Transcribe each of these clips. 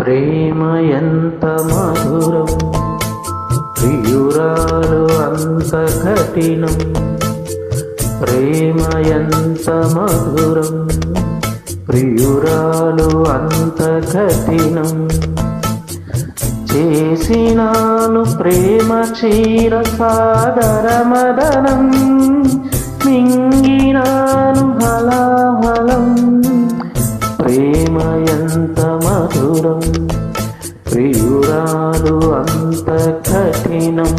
ప్రేమ ఎంత మధురం ప్రియురాలు అంత కఠినం. ప్రేమ ఎంత మధురం ప్రియురాలు అంత కఠినం. చేసినాను ప్రేమ క్షీర సాదర మదనం మింగినాను హలాహలం. ప్రేమ ఎంత మధురం ప్రియురాలు అంత కఠినం.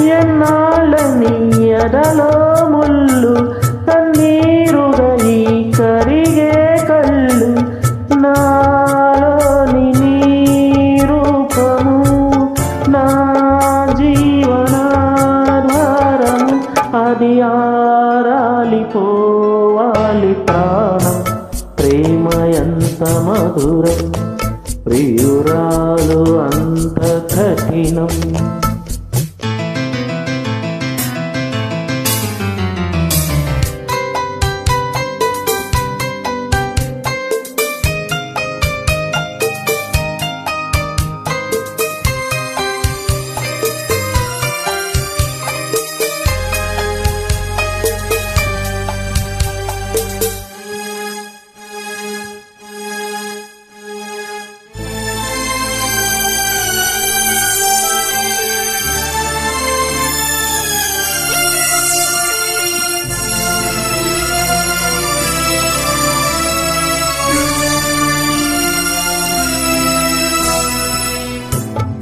ఎన్నాళ్ళని ఎదలో ముళ్ళు కన్నీరుగని కరిగే కళ్ళు నాలోని నీ రూపము నా జీవనాధారము అది ఆరాలిపోవాలి ప్రాణం. ప్రేమ ఎంత మధురం ప్రియురాలు అంత కఠినం.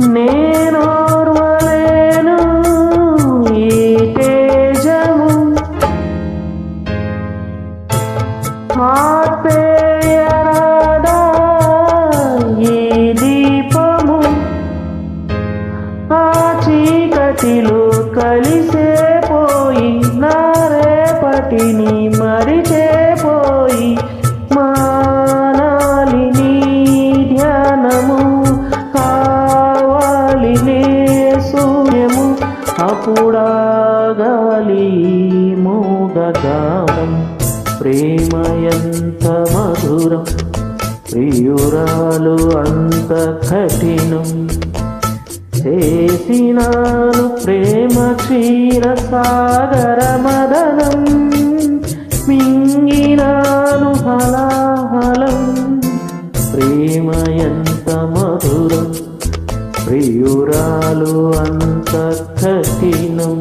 నేనోర్వలేను ఈ తేజము. ఆపేయరాదా ఈ దీపము. ఆ చీకటిలో కలిసే పోయి నా రేపటిని మరి అప్పుడాగాలి మూగగానం. ప్రేమ ఎంత మధురం ప్రియురాలు అంత కఠినం. చేసినాను ప్రేమ క్షీర సాగర మదనం. మింగినాను హలాహలం. ప్రేమ ఎంత మధురం ప్రియురాలు అంత కఠినం.